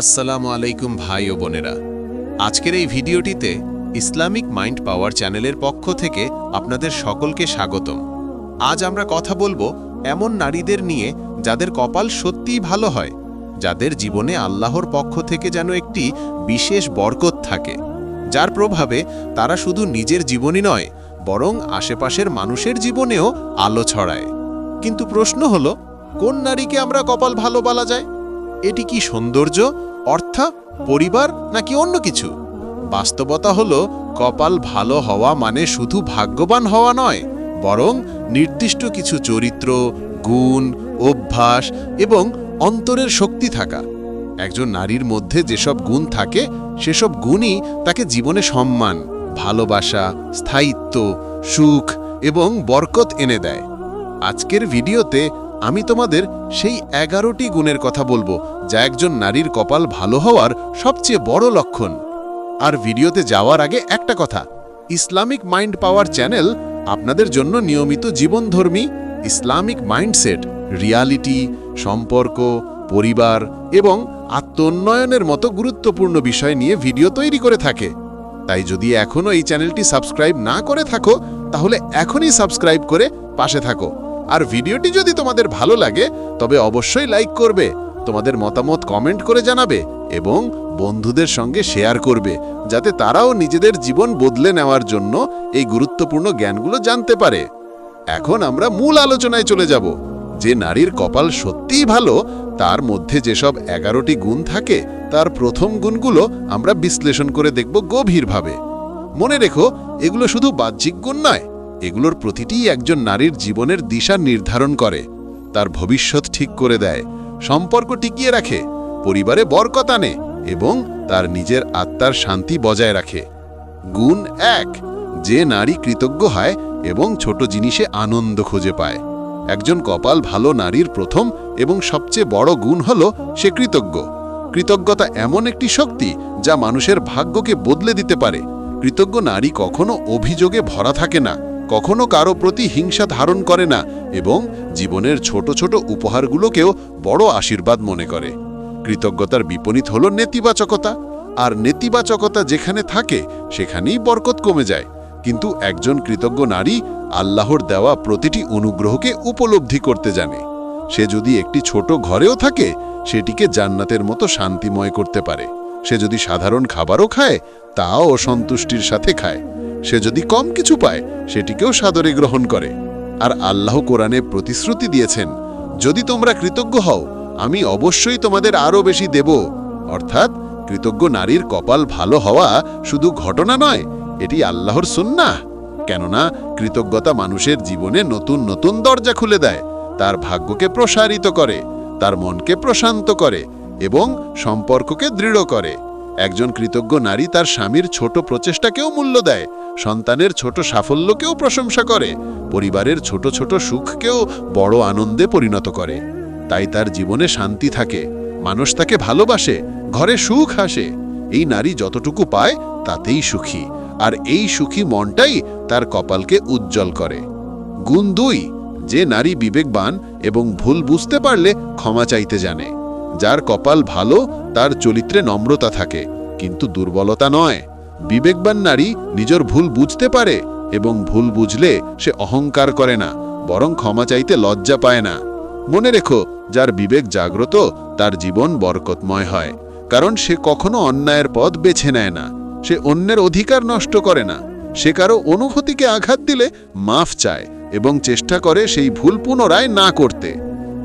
আসসালামু আলাইকুম ভাই ও বোনেরা। আজকের এই ভিডিওটিতে ইসলামিক মাইন্ড পাওয়ার চ্যানেলের পক্ষ থেকে আপনাদের সকলকে স্বাগতম। আজ আমরা কথা বলব এমন নারীদের নিয়ে যাদের কপাল সত্যিই ভালো হয়, যাদের জীবনে আল্লাহর পক্ষ থেকে যেন একটি বিশেষ বরকত থাকে। যার প্রভাবে তারা শুধু নিজের জীবনই নয়, বরং আশেপাশের মানুষের জীবনেও আলো ছড়ায়। কিন্তু প্রশ্ন হলো, কোন নারীকে আমরা কপাল ভালো বলা যায়? এটি কি সৌন্দর্য, অর্থ, পরিবার নাকি অন্য কিছু? বাস্তবতা হলো, কপাল ভালো হওয়া মানে শুধু ভাগ্যবান হওয়া নয়, বরং নির্দিষ্ট কিছু চরিত্র, গুণ, অভ্যাস এবং অন্তরের শক্তি থাকা। একজন নারীর মধ্যে যেসব গুণ থাকে, সেসব গুণই তাকে জীবনে সম্মান, ভালোবাসা, স্থায়িত্ব, সুখ এবং বরকত এনে দেয়। আজকের ভিডিওতে আমি তোমাদের সেই এগারোটি গুণের কথা বলব, যা একজন নারীর কপাল ভালো হওয়ার সবচেয়ে বড় লক্ষণ। আর ভিডিওতে যাওয়ার আগে একটা কথা, ইসলামিক মাইন্ড পাওয়ার চ্যানেল আপনাদের জন্য নিয়মিত জীবনধর্মী ইসলামিক মাইন্ডসেট, রিয়ালিটি, সম্পর্ক, পরিবার এবং আত্মোন্নয়নের মতো গুরুত্বপূর্ণ বিষয় নিয়ে ভিডিও তৈরি করে থাকে। তাই যদি এখনও এই চ্যানেলটি সাবস্ক্রাইব না করে থাকো, তাহলে এখনই সাবস্ক্রাইব করে পাশে থাকো। আর ভিডিওটি যদি তোমাদের ভালো লাগে, তবে অবশ্যই লাইক করবে, তোমাদের মতামত কমেন্ট করে জানাবে এবং বন্ধুদের সঙ্গে শেয়ার করবে, যাতে তারাও নিজেদের জীবন বদলে নেওয়ার জন্য এই গুরুত্বপূর্ণ জ্ঞানগুলো জানতে পারে। এখন আমরা মূল আলোচনায় চলে যাব। যে নারীর কপাল সত্যিই ভালো, তার মধ্যে যেসব এগারোটি গুণ থাকে, তার প্রথম গুণগুলো আমরা বিশ্লেষণ করে দেখব গভীরভাবে। মনে রেখো, এগুলো শুধু বাহ্যিক গুণ নয় এগুলোর প্রতিটিই একজন নারীর জীবনের দিশা নির্ধারণ করে, তার ভবিষ্যৎ ঠিক করে দেয়, সম্পর্ক টিকিয়ে রাখে, পরিবারে বরকত আনে এবং তার নিজের আত্মার শান্তি বজায় রাখে। গুণ এক, যে নারী কৃতজ্ঞ হয় এবং ছোট জিনিসে আনন্দ খুঁজে পায়। একজন কপাল ভালো নারীর প্রথম এবং সবচেয়ে বড় গুণ হল সে কৃতজ্ঞ। কৃতজ্ঞতা এমন একটি শক্তি যা মানুষের ভাগ্যকে বদলে দিতে পারে। কৃতজ্ঞ নারী কখনো অভিযোগে ভরা থাকে না। কখনো কারও প্রতি হিংসা ধারণ করে না এবং জীবনের ছোট ছোট উপহারগুলোকেও বড় আশীর্বাদ মনে করে। কৃতজ্ঞতার বিপরীত হল নেতিবাচকতা, আর নেতিবাচকতা যেখানে থাকে সেখানেই বরকত কমে যায়। কিন্তু একজন কৃতজ্ঞ নারী আল্লাহর দেওয়া প্রতিটি অনুগ্রহকে উপলব্ধি করতে জানে। সে যদি একটি ছোট ঘরেও থাকে, সেটিকে জান্নাতের মতো শান্তিময় করতে পারে। সে যদি সাধারণ খাবারও খায়, তাও সন্তুষ্টির সাথে খায়। সে যদি কম কিছু পায়, সেটিকেও সাদরে গ্রহণ করে। আর আল্লাহ কোরআনে প্রতিশ্রুতি দিয়েছেন, যদি তোমরা কৃতজ্ঞ হও, আমি অবশ্যই তোমাদের আরও বেশি দেব। অর্থাৎ, কৃতজ্ঞ নারীর কপাল ভালো হওয়া শুধু ঘটনা নয়, এটি আল্লাহর সুন্নাহ। কেননা, কৃতজ্ঞতা মানুষের জীবনে নতুন নতুন দরজা খুলে দেয়, তার ভাগ্যকে প্রসারিত করে, তার মনকে প্রশান্ত করে, এবং সম্পর্ককে দৃঢ় করে। একজন কৃতজ্ঞ নারী তার স্বামীর ছোট প্রচেষ্টাকেও মূল্য দেয় সন্তানের ছোট সাফল্যকেও প্রশংসা করে, পরিবারের ছোট ছোট সুখকেও বড় আনন্দে পরিণত করে। তাই তার জীবনে শান্তি থাকে, মানুষ তাকে ভালোবাসে, ঘরে সুখ আসে। এই নারী যতটুকু পায় তাতেই সুখী, আর এই সুখী মনটাই তার কপালকে উজ্জ্বল করে। গুণ দুই, যে নারী বিবেকবান এবং ভুল বুঝতে পারলে ক্ষমা চাইতে জানে। যার কপাল ভালো, তার চরিত্রে নম্রতা থাকে, কিন্তু দুর্বলতা নয়। বিবেকবান নারী নিজের ভুল বুঝতে পারে এবং ভুল বুঝলে সে অহংকার করে না, বরং ক্ষমা চাইতে লজ্জা পায় না। মনে রেখো, যার বিবেক জাগ্রত, তার জীবন বরকতময় হয়, কারণ সে কখনো অন্যায়ের পথ বেছে নেয় না, সে অন্যের অধিকার নষ্ট করে না, সে কারও অনুভূতিকে আঘাত দিলে মাফ চায় এবং চেষ্টা করে সেই ভুল পুনরায় না করতে।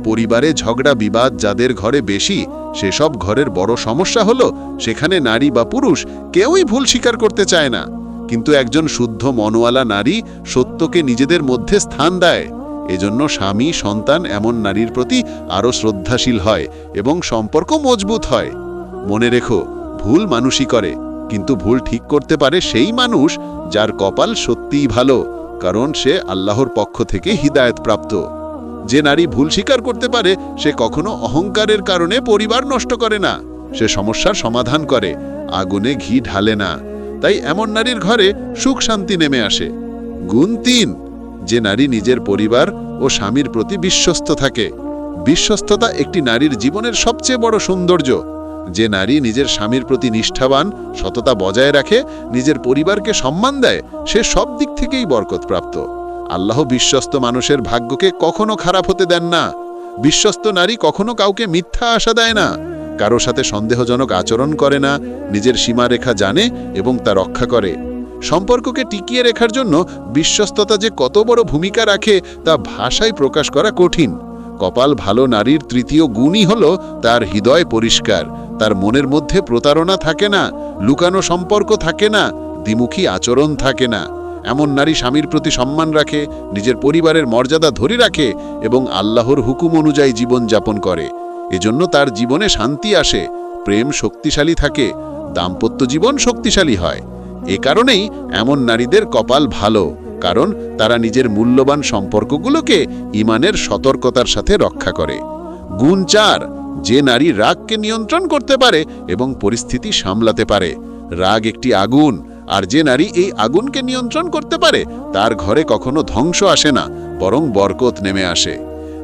পরিবারে ঝগড়া, বিবাদ যাদের ঘরে বেশি, সেসব ঘরের বড় সমস্যা হলো, সেখানে নারী বা পুরুষ কেউই ভুল স্বীকার করতে চায় না। কিন্তু একজন শুদ্ধ মনওয়ালা নারী সত্যকে নিজেদের মধ্যে স্থান দেয়। এজন্য স্বামী, সন্তান এমন নারীর প্রতি আরও শ্রদ্ধাশীল হয় এবং সম্পর্ক মজবুত হয়। মনে রেখো, ভুল মানুষই করে, কিন্তু ভুল ঠিক করতে পারে সেই মানুষ যার কপাল সত্যিই ভালো, কারণ সে আল্লাহর পক্ষ থেকে হিদায়ত প্রাপ্ত যে নারী ভুল স্বীকার করতে পারে, সে কখনো অহংকারের কারণে পরিবার নষ্ট করে না। সে সমস্যার সমাধান করে, আগুনে ঘি ঢালে না। তাই এমন নারীর ঘরে সুখ শান্তি নেমে আসে। গুণ তিন, যে নারী নিজের পরিবার ও স্বামীর প্রতি বিশ্বস্ত থাকে। বিশ্বস্ততা একটি নারীর জীবনের সবচেয়ে বড় সৌন্দর্য। যে নারী নিজের স্বামীর প্রতি নিষ্ঠাবান, সততা বজায় রাখে, নিজের পরিবারকে সম্মান দেয়, সে সব দিক থেকেই বরকতপ্রাপ্ত। আল্লাহ বিশ্বস্ত মানুষের ভাগ্যকে কখনো খারাপ হতে দেন না। বিশ্বস্ত নারী কখনো কাউকে মিথ্যা আশা দেয় না। কারও সাথে সন্দেহজনক আচরণ করে না, নিজের সীমারেখা জানে এবং তা রক্ষা করে। সম্পর্ককে টিকিয়ে রেখার জন্য বিশ্বস্ততা যে কত বড় ভূমিকা রাখে তা ভাষায় প্রকাশ করা কঠিন। কপাল ভালো নারীর তৃতীয় গুণই হল তার হৃদয় পরিষ্কার। তার মনের মধ্যে প্রতারণা থাকে না, লুকানো সম্পর্ক থাকে না, দ্বিমুখী আচরণ থাকে না। এমন নারী স্বামীর প্রতি সম্মান রাখে, নিজের পরিবারের মর্যাদা ধরে রাখে এবং আল্লাহর হুকুম অনুযায়ী জীবন যাপন করে। এজন্য তার জীবনে শান্তি আসে, প্রেম শক্তিশালী থাকে, দাম্পত্য জীবন শক্তিশালী হয়। এ কারণেই এমন নারীদের কপাল ভালো, কারণ তারা নিজের মূল্যবান সম্পর্কগুলোকে ইমানের সতর্কতার সাথে রক্ষা করে। গুণ চার, যে নারী রাগকে নিয়ন্ত্রণ করতে পারে এবং পরিস্থিতি সামলাতে পারে। রাগ একটি আগুন আর যে নারী এই আগুনকে নিয়ন্ত্রণ করতে পারে, তার ঘরে কখনো ধ্বংস আসে না, বরং বরকত নেমে আসে।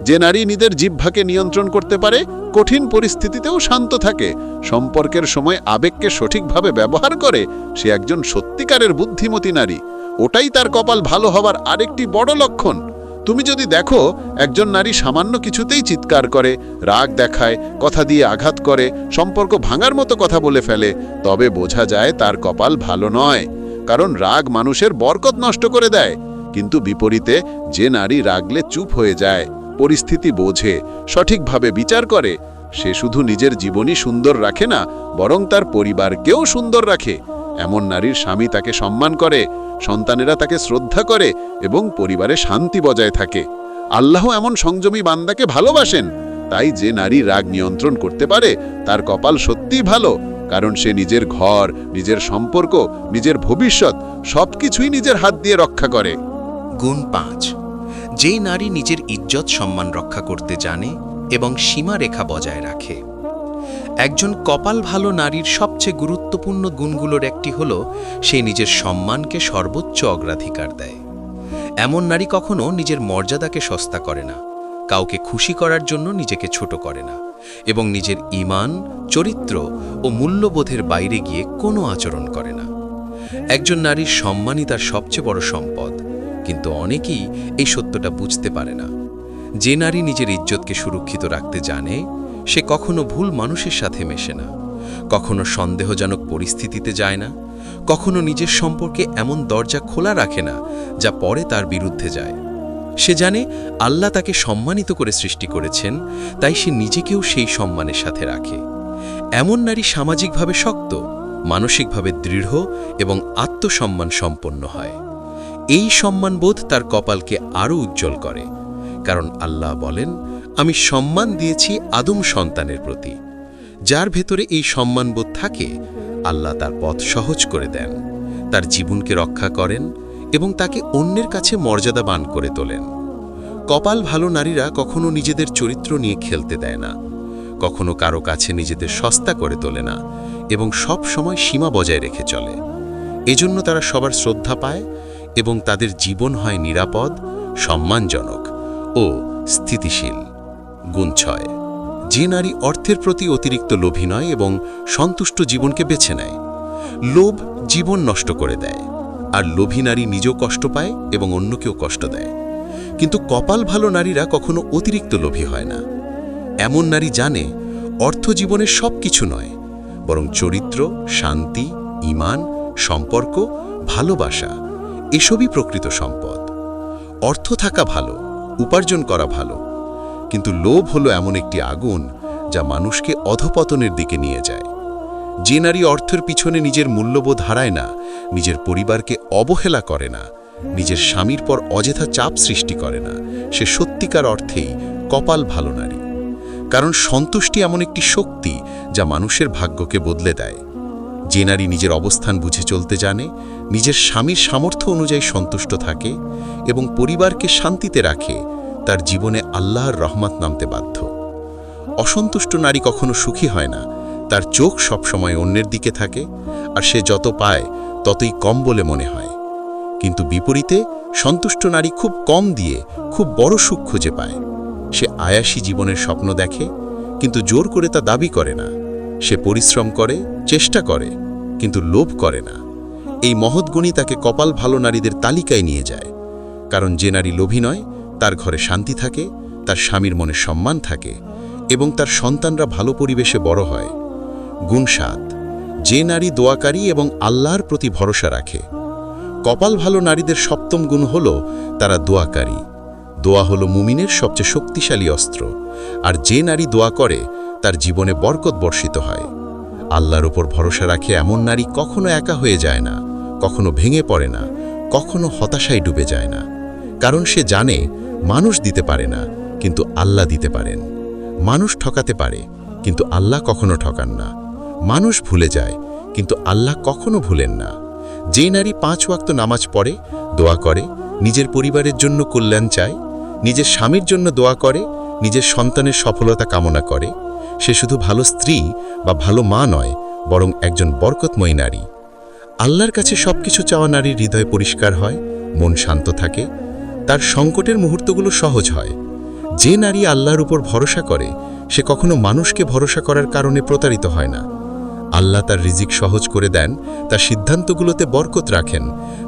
যে নারী নিজের জিহ্বাকে নিয়ন্ত্রণ করতে পারে, কঠিন পরিস্থিতিতেও শান্ত থাকে, সম্পর্কের সময় আবেগকে সঠিকভাবে ব্যবহার করে, সে একজন সত্যিকারের বুদ্ধিমতী নারী। ওটাই তার কপাল ভালো হবার আরেকটি বড় লক্ষণ। তুমি যদি দেখো, একজন নারী সামান্য কিছুতেই চিৎকার করে, রাগ দেখায়, কথা দিয়ে আঘাত করে, সম্পর্ক ভাঙার মতো কথা বলে ফেলে, তবে বোঝা যায় তার কপাল ভালো নয়। কারণ রাগ মানুষের বরকত নষ্ট করে দেয়। কিন্তু বিপরীতে, যে নারী রাগলে চুপ হয়ে যায়, পরিস্থিতি বোঝে, সঠিকভাবে বিচার করে, সে শুধু নিজের জীবনই সুন্দর রাখে না, বরং তার পরিবারকেও সুন্দর রাখে। এমন নারীর স্বামী তাকে সম্মান করে, সন্তানেরা তাকে শ্রদ্ধা করে এবং পরিবারে শান্তি বজায় থাকে। আল্লাহ এমন সংযমী বান্দাকে ভালোবাসেন। তাই যে নারী রাগ নিয়ন্ত্রণ করতে পারে, তার কপাল সত্যিই ভালো, কারণ সে নিজের ঘর, নিজের সম্পর্ক, নিজের ভবিষ্যৎ, সবকিছুই নিজের হাত দিয়ে রক্ষা করে। গুণ পাঁচ। যে নারী নিজের ইজ্জত সম্মান রক্ষা করতে জানে এবং সীমারেখা বজায় রাখে। একজন কপাল ভালো নারীর সবচেয়ে গুরুত্বপূর্ণ গুণগুলোর একটি হল, সে নিজের সম্মানকে সর্বোচ্চ অগ্রাধিকার দেয়। এমন নারী কখনো নিজের মর্যাদাকে সস্তা করে না, কাউকে খুশি করার জন্য নিজেকে ছোট করে না এবং নিজের ইমান, চরিত্র ও মূল্যবোধের বাইরে গিয়ে কোনো আচরণ করে না। একজন নারীর সম্মানই তার সবচেয়ে বড় সম্পদ, কিন্তু অনেকেই এই সত্যটা বুঝতে পারে না। যে নারী নিজের ইজ্জতকে সুরক্ষিত রাখতে জানে সে কখনো ভুল মানুষের সাথে মেশে না, কখনো সন্দেহজনক পরিস্থিতিতে যায় না, কখনো নিজের সম্পর্কে এমন দরজা খোলা রাখে না যা পরে তার বিরুদ্ধে যায়। সে জানে আল্লাহ তাকে সম্মানিত করে সৃষ্টি করেছেন, তাই সে নিজেকেও সেই সম্মানের সাথে রাখে। এমন নারী সামাজিকভাবে শক্ত, মানসিকভাবে দৃঢ় এবং আত্মসম্মান সম্পন্ন হয়। এই সম্মানবোধ তার কপালকে আরও উজ্জ্বল করে, কারণ আল্লাহ বলেন আমি সম্মান দিয়েছি আদম সন্তানের প্রতি, যার ভেতরে এই সম্মানবোধ থাকে, আল্লাহ তার পথ সহজ করে দেন, তার জীবনকে রক্ষা করেন এবং তাকে অন্যের কাছে মর্যাদাবান করে তোলেন। কপাল ভালো নারীরা কখনো নিজেদের চরিত্র নিয়ে খেলতে দেয় না, কখনো কারও কাছে নিজেদের সস্তা করে তোলে না এবং সব সময় সীমা বজায় রেখে চলে। এজন্য তারা সবার শ্রদ্ধা পায় এবং তাদের জীবন হয় নিরাপদ, সম্মানজনক ও স্থিতিশীল। গুণ ছয়। যে নারী অর্থের প্রতি অতিরিক্ত লোভী নয় এবং সন্তুষ্ট জীবনকে বেছে নেয়। লোভ জীবন নষ্ট করে দেয়। আর লোভী নারী নিজেও কষ্ট পায় এবং অন্যকেও কষ্ট দেয়। কিন্তু কপাল ভালো নারীরা কখনো অতিরিক্ত লোভী হয় না। এমন নারী জানে অর্থ জীবনের সব কিছু নয়, বরং চরিত্র, শান্তি, ইমান, সম্পর্ক, ভালোবাসা, এসবই প্রকৃত সম্পদ। অর্থ থাকা ভালো, উপার্জন করা ভালো কিন্তু লোভ হলো এমন একটি আগুন যা মানুষকে অধপতনের দিকে নিয়ে যায়। যে নারী অর্থের পিছনে নিজের মূল্যবোধ হারায় না, নিজের পরিবারকে অবহেলা করে না, নিজের স্বামীর পর অযথা চাপ সৃষ্টি করে না, সে সত্যিকার অর্থেই কপাল ভালো নারী। কারণ সন্তুষ্টি এমন একটি শক্তি যা মানুষের ভাগ্যকে বদলে দেয়। যে নারী নিজের অবস্থান বুঝে চলতে জানে, নিজের স্বামীর সামর্থ্য অনুযায়ী সন্তুষ্ট থাকে এবং পরিবারকে শান্তিতে রাখে তার জীবনে আল্লাহর রহমত নামতে বাধ্য। অসন্তুষ্ট নারী কখনো সুখী হয় না। তার চোখ সবসময় অন্যের দিকে থাকে, আর সে যত পায় ততই কম বলে মনে হয়। কিন্তু বিপরীতে সন্তুষ্ট নারী খুব কম দিয়ে খুব বড় সুখ খুঁজে পায়। সে আয়াসী জীবনের স্বপ্ন দেখে, কিন্তু জোর করে তা দাবি করে না। সে পরিশ্রম করে, চেষ্টা করে, কিন্তু লোভ করে না। এই মহৎ গুণই তাকে কপাল ভালো নারীদের তালিকায় নিয়ে যায়। কারণ যে নারী লোভী নয় তার ঘরে শান্তি থাকে, তার স্বামীর মনে সম্মান থাকে এবং তার সন্তানরা ভালো পরিবেশে বড় হয়। গুণ সাত, যে নারী দোয়াকারী এবং আল্লাহর প্রতি ভরসা রাখে। কপাল ভালো নারীদের সপ্তম গুণ হল তারা দোয়াকারী। দোয়া হলো মুমিনের সবচেয়ে শক্তিশালী অস্ত্র। আর যে নারী দোয়া করে, তার জীবনে বরকত বর্ষিত হয়। আল্লাহর ওপর ভরসা রাখে এমন নারী কখনো একা হয়ে যায় না, কখনো ভেঙে পড়ে না, কখনো হতাশায় ডুবে যায় না। কারণ সে জানে মানুষ দিতে পারে না, কিন্তু আল্লাহ দিতে পারেন। মানুষ ঠকাতে পারে, কিন্তু আল্লাহ কখনো ঠকান না। মানুষ ভুলে যায়, কিন্তু আল্লাহ কখনো ভুলেন না। যে নারী পাঁচ ওয়াক্ত নামাজ পড়ে, দোয়া করে, নিজের পরিবারের জন্য কল্যাণ চায়, নিজের স্বামীর জন্য দোয়া করে, নিজের সন্তানের সফলতা কামনা করে, সে শুধু ভালো স্ত্রী বা ভালো মা নয়, বরং একজন বরকতময়ী নারী। আল্লাহর কাছে সবকিছু চাওয়া নারীর হৃদয় পরিষ্কার হয়, মন শান্ত থাকে তার সংকটের মুহূর্তগুলো সহজ হয়। যে নারী আল্লাহর উপর ভরসা করে, সে কখনো মানুষকে ভরসা করার কারণে প্রতারিত হয় না। আল্লাহ তার রিজিক সহজ করে দেন, তার সিদ্ধান্তগুলোতে বরকত রাখেন,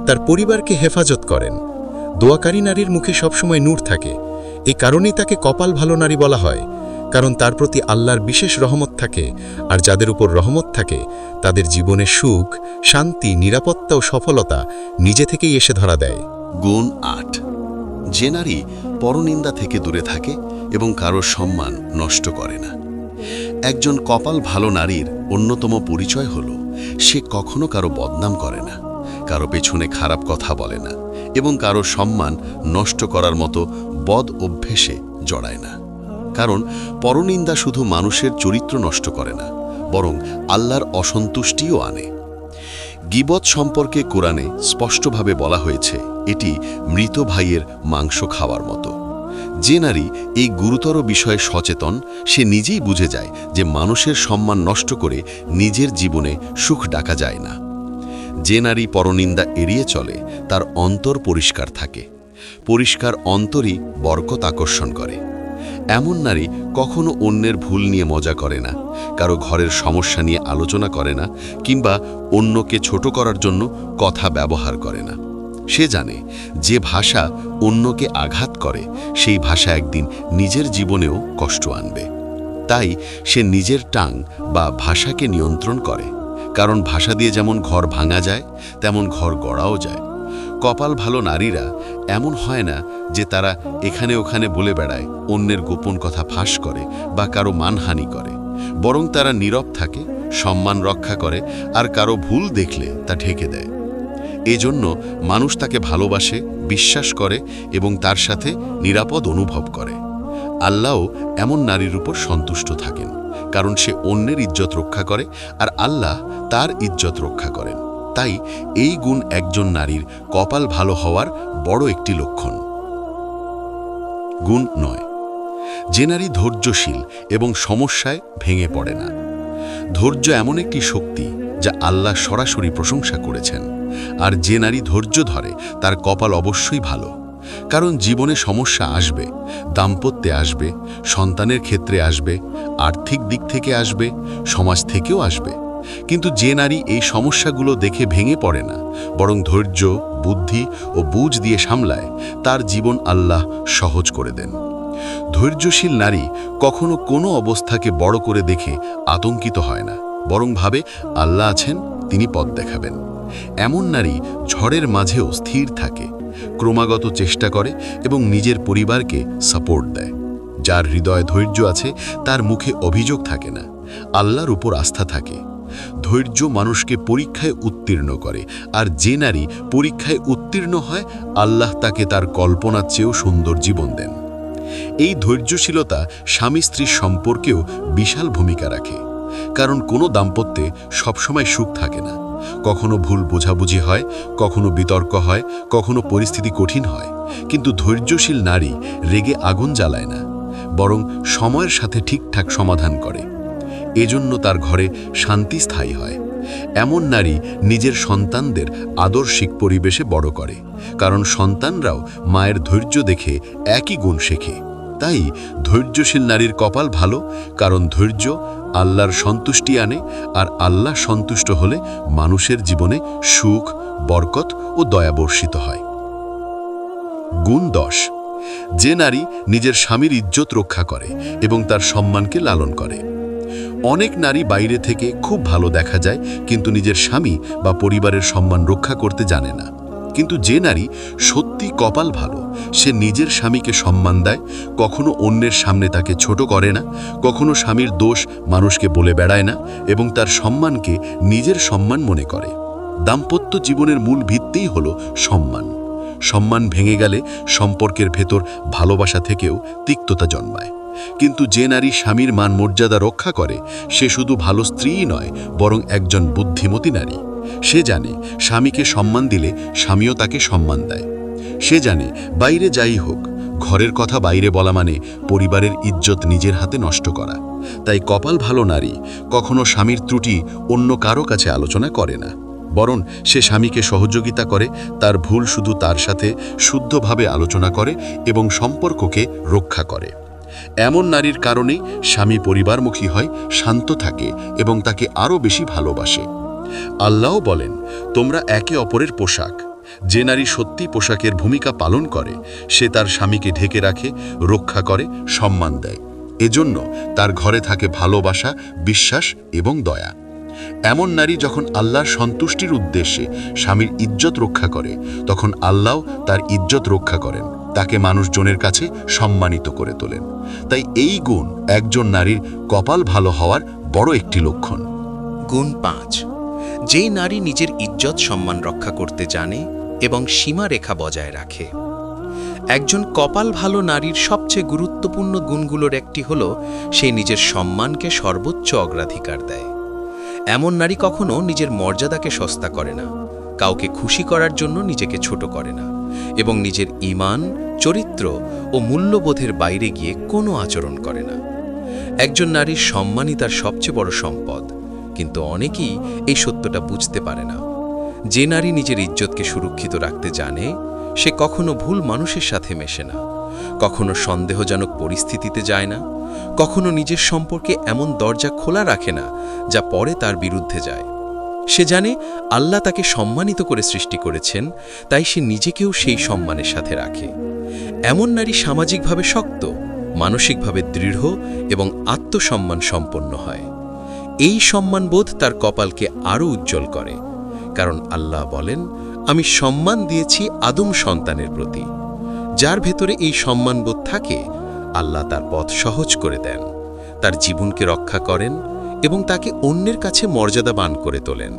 তার পরিবারকে হেফাজত করেন। দোয়াকারী নারীর মুখে সবসময় নূর থাকে। এই কারণেই তাকে কপাল ভালো নারী বলা হয়, কারণ তার প্রতি আল্লাহর বিশেষ রহমত থাকে, আর যাদের উপর রহমত থাকে, তাদের জীবনে সুখ, শান্তি, নিরাপত্তা ও সফলতা নিজে থেকেই এসে ধরা দেয়। গুণ আট। যে নারী পরনিন্দা থেকে দূরে থাকে এবং কারও সম্মান নষ্ট করে না। একজন কপাল ভালো নারীর অন্যতম পরিচয় হল, সে কখনো কারও বদনাম করে না, কারও পেছনে খারাপ কথা বলে না এবং কারও সম্মান নষ্ট করার মতো বদ অভ্যেসে জড়ায় না। কারণ পরনিন্দা শুধু মানুষের চরিত্র নষ্ট করে না, বরং আল্লাহর অসন্তুষ্টিও আনে। গিবত সম্পর্কে কোরআনে স্পষ্টভাবে বলা হয়েছে এটি মৃত ভাইয়ের মাংস খাওয়ার মতো। যে নারী এই গুরুতর বিষয়ে সচেতন, সে নিজেই বুঝে যায় যে মানুষের সম্মান নষ্ট করে নিজের জীবনে সুখ ডাকা যায় না। যে নারী পরনিন্দা এড়িয়ে চলে, তার অন্তর পরিষ্কার থাকে। পরিষ্কার অন্তরই বরকত আকর্ষণ করে। এমন নারী কখনো অন্যের ভুল নিয়ে মজা করে না, কারও ঘরের সমস্যা নিয়ে আলোচনা করে না, কিংবা অন্যকে ছোট করার জন্য কথা ব্যবহার করে না। সে জানে যে ভাষা অন্যকে আঘাত করে, সেই ভাষা একদিন নিজের জীবনেও কষ্ট আনবে। তাই সে নিজের টাং বা ভাষাকে নিয়ন্ত্রণ করে, কারণ ভাষা দিয়ে যেমন ঘর ভাঙা যায়, তেমন ঘর গড়াও যায়। কপাল ভালো নারীরা এমন হয় না যে তারা এখানে ওখানে বলে বেড়ায়, অন্যের গোপন কথা ফাঁস করে বা কারও মানহানি করে। বরং তারা নীরব থাকে, সম্মান রক্ষা করে, আর কারও ভুল দেখলে তা ঢেকে দেয়। এজন্য মানুষ তাকে ভালোবাসে, বিশ্বাস করে এবং তার সাথে নিরাপদ অনুভব করে। আল্লাহও এমন নারীর উপর সন্তুষ্ট থাকেন, কারণ সে অন্যের ইজ্জত রক্ষা করে আর আল্লাহ তার ইজ্জত রক্ষা করেন। তাই এই গুণ একজন নারীর কপাল ভালো হওয়ার বড় একটি লক্ষণ। গুণ নয়, যে নারী ধৈর্যশীল এবং সমস্যায় ভেঙে পড়ে না। ধৈর্য এমন একটি শক্তি যা আল্লাহ সরাসরি প্রশংসা করেছেন। আর যে নারী ধৈর্য ধরে, তার কপাল অবশ্যই ভালো। কারণ জীবনে সমস্যা আসবে, দাম্পত্যে আসবে, সন্তানের ক্ষেত্রে আসবে, আর্থিক দিক থেকে আসবে, সমাজ থেকেও আসবে। কিন্তু যে নারী এই সমস্যাগুলো দেখে ভেঙে পড়ে না, বরং ধৈর্য, বুদ্ধি ও বুঝ দিয়ে সামলায়, তার জীবন আল্লাহ সহজ করে দেন। ধৈর্যশীল নারী কখনো কোনো অবস্থাকে বড় করে দেখে আতঙ্কিত হয় না, বরং ভাবে আল্লাহ আছেন, তিনি পথ দেখাবেন। এমন নারী ঝড়ের মাঝেও স্থির থাকে, ক্রমাগত চেষ্টা করে এবং নিজের পরিবারকে সাপোর্ট দেয়। যার হৃদয়ে ধৈর্য আছে, তার মুখে অভিযোগ থাকে না, আল্লাহর উপর আস্থা থাকে। ধৈর্য মানুষকে পরীক্ষায় উত্তীর্ণ করে, আর যে নারী পরীক্ষায় উত্তীর্ণ হয়, আল্লাহ তাকে তার কল্পনার চেয়েও সুন্দর জীবন দেন। এই ধৈর্যশীলতা স্বামী স্ত্রীর সম্পর্কেও বিশাল ভূমিকা রাখে, কারণ কোনো দাম্পত্যে সবসময় সুখ থাকে না। কখনো ভুল বোঝাবুঝি হয়, কখনো বিতর্ক হয়, কখনো পরিস্থিতি কঠিন হয়। কিন্তু ধৈর্যশীল নারী রেগে আগুন জ্বালায় না, বরং সময়ের সাথে ঠিকঠাক সমাধান করে। এজন্য তার ঘরে শান্তি স্থায়ী হয়। এমন নারী নিজের সন্তানদের আদর্শিক পরিবেশে বড় করে, কারণ সন্তানরাও মায়ের ধৈর্য দেখে একই গুণ শেখে। তাই ধৈর্যশীল নারীর কপাল ভালো, কারণ ধৈর্য আল্লাহর সন্তুষ্টি আনে, আর আল্লাহ সন্তুষ্ট হলে মানুষের জীবনে সুখ, বরকত ও দয়া বর্ষিত হয়। গুণ দশ। যে নারী নিজের স্বামীর ইজ্জত রক্ষা করে এবং তার সম্মানকে লালন করে। অনেক নারী বাইরে থেকে খুব ভালো দেখা যায়, কিন্তু নিজের স্বামী বা পরিবারের সম্মান রক্ষা করতে জানে না। কিন্তু যে নারী সত্যি কপাল ভালো, সে নিজের স্বামীকে সম্মান দেয়, কখনো অন্যের সামনে তাকে ছোট করে না, কখনো স্বামীর দোষ মানুষকে বলে বেড়ায় না এবং তার সম্মানকে নিজের সম্মান মনে করে। দাম্পত্য জীবনের মূল ভিত্তিই হল সম্মান। সম্মান ভেঙে গেলে সম্পর্কের ভেতর ভালোবাসা থেকেও তিক্ততা জন্মায়। কিন্তু যে নারী স্বামীর মান মর্যাদা রক্ষা করে, সে শুধু ভালো স্ত্রীই নয়, বরং একজন বুদ্ধিমতী নারী। সে জানে স্বামীকে সম্মান দিলে স্বামীও তাকে সম্মান দেয়। সে জানে বাইরে যাই হোক, ঘরের কথা বাইরে বলা মানে পরিবারের ইজ্জত নিজের হাতে নষ্ট করা। তাই কপাল ভালো নারী কখনো স্বামীর ত্রুটি অন্য কারও কাছে আলোচনা করে না। বরং সে স্বামীকে সহযোগিতা করে, তার ভুল শুধু তার সাথে শুদ্ধভাবে আলোচনা করে এবং সম্পর্ককে রক্ষা করে। এমন নারীর কারণে স্বামী পরিবারমুখী হয়, শান্ত থাকে এবং তাকে আরও বেশি ভালোবাসে। আল্লাহ বলেন, তোমরা একে অপরের পোশাক। যে নারী সত্যি পোশাকের ভূমিকা পালন করে, সে তার স্বামীকে ঢেকে রাখে, রক্ষা করে, সম্মান দেয়। এজন্য তার ঘরে থাকে ভালোবাসা, বিশ্বাস এবং দয়া। এমন নারী যখন আল্লাহর সন্তুষ্টির উদ্দেশ্যে স্বামীর ইজ্জত রক্ষা করে, তখন আল্লাহ তার ইজ্জত রক্ষা করেন। তাকে মানুষজনের কাছে সম্মানিত করে তোলেন। তাই এই গুণ একজন নারীর কপাল ভালো হওয়ার বড় একটি লক্ষণ। গুণ পাঁচ। যেই নারী নিজের ইজ্জত, সম্মান রক্ষা করতে জানে এবং সীমারেখা বজায় রাখে। একজন কপাল ভালো নারীর সবচেয়ে গুরুত্বপূর্ণ গুণগুলোর একটি হল, সে নিজের সম্মানকে সর্বোচ্চ অগ্রাধিকার দেয়। এমন নারী কখনো নিজের মর্যাদাকে সস্তা করে না, কাউকে খুশি করার জন্য নিজেকে ছোট করে না এবং নিজের ইমান চরিত্র ও মূল্যবোধের বাইরে গিয়ে কোনো আচরণ করে না। একজন নারীর সম্মানই তার সবচেয়ে বড় সম্পদ। কিন্তু অনেকেই এই সত্যটা বুঝতে পারে না। যে নারী নিজের ইজ্জতকে সুরক্ষিত রাখতে জানে, সে কখনো ভুল মানুষের সাথে মেশে না। কখনো সন্দেহজনক পরিস্থিতিতে যায় না। কখনো নিজের সম্পর্কে এমন দরজা খোলা রাখে না, যা পরে তার বিরুদ্ধে যায়। সে জানে আল্লাহ তাকে সম্মানিত করে সৃষ্টি করেছেন, তাই সে নিজেকেও সেই সম্মানের সাথে রাখে। এমন নারী সামাজিকভাবে শক্ত, মানসিকভাবে দৃঢ় এবং আত্মসম্মান সম্পন্ন হয়। এই সম্মানবোধ তার কপালকে আরও উজ্জ্বল করে। কারণ আল্লাহ বলেন, আমি সম্মান দিয়েছি আদম সন্তানের প্রতি। যার ভেতরে এই সম্মানবোধ থাকে, আল্লাহ তার পথ সহজ করে দেন। তার জীবনকে রক্ষা করেন এবং তাকে অন্যের কাছে মর্যাদাবান করে তোলেন।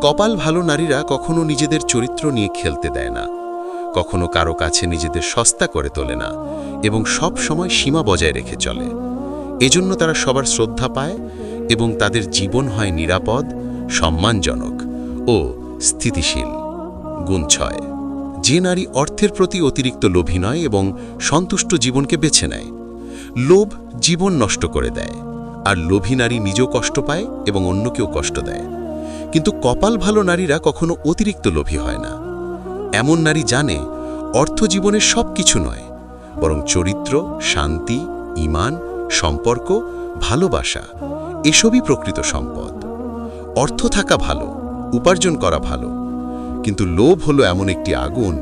কপাল ভালো নারীরা কখনো নিজেদের চরিত্র নিয়ে খেলতে দেয় না। কখনো কারও কাছে নিজেদের সস্তা করে তোলে না এবং সব সময় সীমা বজায় রেখে চলে। এজন্য তারা সবার শ্রদ্ধা পায় এবং তাদের জীবন হয় নিরাপদ, সম্মানজনক ও স্থিতিশীল। গুণ ছয়, যে নারী অর্থের প্রতি অতিরিক্ত লোভী নয় এবং সন্তুষ্ট জীবনকে বেছে নেয়। লোভ জীবন নষ্ট করে দেয়, আর লোভী নারী নিজেও কষ্ট পায় এবং অন্যকেও কষ্ট দেয়। কিন্তু কপাল ভালো নারীরা কখনো অতিরিক্ত লোভী হয় না। এমন নারী জানে, অর্থ জীবনের সব কিছু নয়, বরং চরিত্র, শান্তি, ইমান, সম্পর্ক, ভালোবাসা এসবই প্রকৃত সম্পদ। অর্থ থাকা ভালো, উপার্জন করা ভালো, কিন্তু লোভ হলো এমন একটি আগুন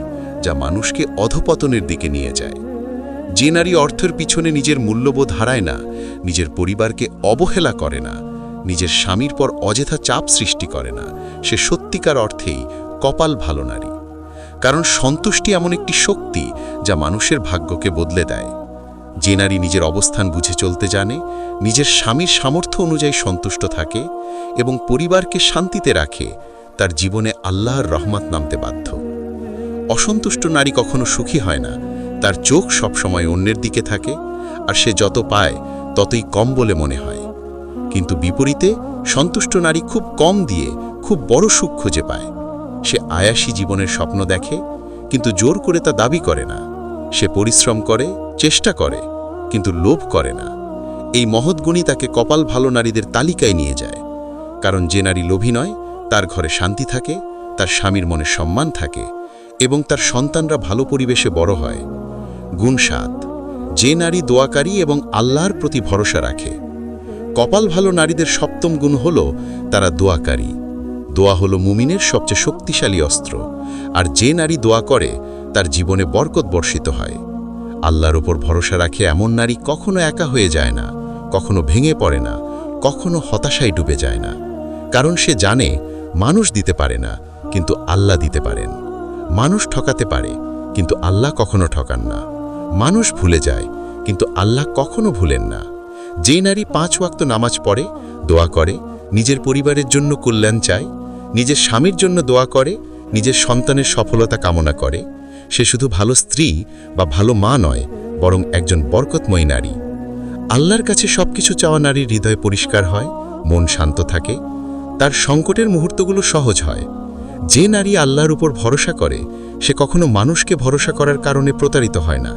যা মানুষকে অধপতনের দিকে নিয়ে যায়। যে নারী অর্থের পিছনে নিজের মূল্যবোধ হারায় না, নিজের পরিবারকে অবহেলা করে না, নিজের স্বামীর পর অযথা চাপ সৃষ্টি করে না, সে সত্যিকার অর্থেই কপাল ভালো নারী। কারণ সন্তুষ্টি এমন একটি শক্তি যা মানুষের ভাগ্যকে বদলে দেয়। যে নারী নিজের অবস্থান বুঝে চলতে জানে, নিজের স্বামীর সামর্থ্য অনুযায়ী সন্তুষ্ট থাকে এবং পরিবারকে শান্তিতে রাখে, তার জীবনে আল্লাহর রহমত নামতে বাধ্য। অসন্তুষ্ট নারী কখনো সুখী হয় না, তার চোখ সবসময় অন্যের দিকে থাকে, আর সে যত পায় ততই কম বলে মনে হয়। কিন্তু বিপরীতে, সন্তুষ্ট নারী খুব কম দিয়ে খুব বড় সুখ খুঁজে পায়। সে আয়াসী জীবনের স্বপ্ন দেখে, কিন্তু জোর করে তা দাবি করে না। সে পরিশ্রম করে চেষ্টা করে, কিন্তু লোভ করে না। এই মহৎ গুণই তাকে কপাল ভালো নারীদের তালিকায় নিয়ে যায়। কারণ যে নারী লোভী নয়, তার ঘরে শান্তি থাকে, তার স্বামীর মনে সম্মান থাকে, এবং তার সন্তানরা ভালো পরিবেশে বড় হয়। গুণ সাত, যে নারী দোয়াকারী এবং আল্লাহর প্রতি ভরসা রাখে। কপাল ভালো নারীদের সপ্তম গুণ হল তারা দোয়াকারী। দোয়া হলো মুমিনের সবচেয়ে শক্তিশালী অস্ত্র, আর যে নারী দোয়া করে, তার জীবনে বরকত বর্ষিত হয়। আল্লাহর ওপর ভরসা রাখে এমন নারী কখনো একা হয়ে যায় না, কখনো ভেঙে পড়ে না, কখনো হতাশায় ডুবে যায় না। কারণ সে জানে, মানুষ দিতে পারে না, কিন্তু আল্লাহ দিতে পারেন। মানুষ ঠকাতে পারে, কিন্তু আল্লাহ কখনো ঠকান না। মানুষ ভুলে যায়, কিন্তু আল্লাহ কখনো ভুলেন না। যে নারী পাঁচ ওয়াক্ত নামাজ পড়ে, দোয়া করে, নিজের পরিবারের জন্য কল্যাণ চায়, নিজের স্বামীর জন্য দোয়া করে, নিজের সন্তানের সফলতা কামনা করে সে শুধু ভালো স্ত্রী বা ভালো মা নয়, বরং একজন বরকতময়ী নারী। আল্লাহর কাছে সবকিছু চাওয়া নারীর হৃদয় পরিষ্কার হয়, মন শান্ত থাকে, তার সংকটের মুহূর্তগুলো সহজ হয়। যে নারী আল্লাহর উপর ভরসা করে, সে কখনো মানুষকে ভরসা করার কারণে প্রতারিত হয় না।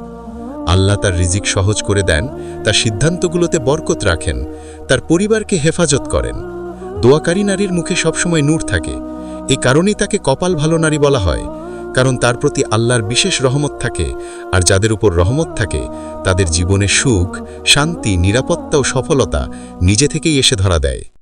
আল্লাহ তার রিজিক সহজ করে দেন, তার সিদ্ধান্তগুলোতে বরকত রাখেন, তার পরিবারকে হেফাজত করেন। দোয়াকারী নারীর মুখে সবসময় নূর থাকে এই কারণেই তাকে কপাল ভালো নারী বলা হয়। কারণ তার প্রতি আল্লাহর বিশেষ রহমত থাকে, আর যাদের উপর রহমত থাকে, তাদের জীবনে সুখ, শান্তি, নিরাপত্তা ও সফলতা নিজে থেকেই এসে ধরা দেয়।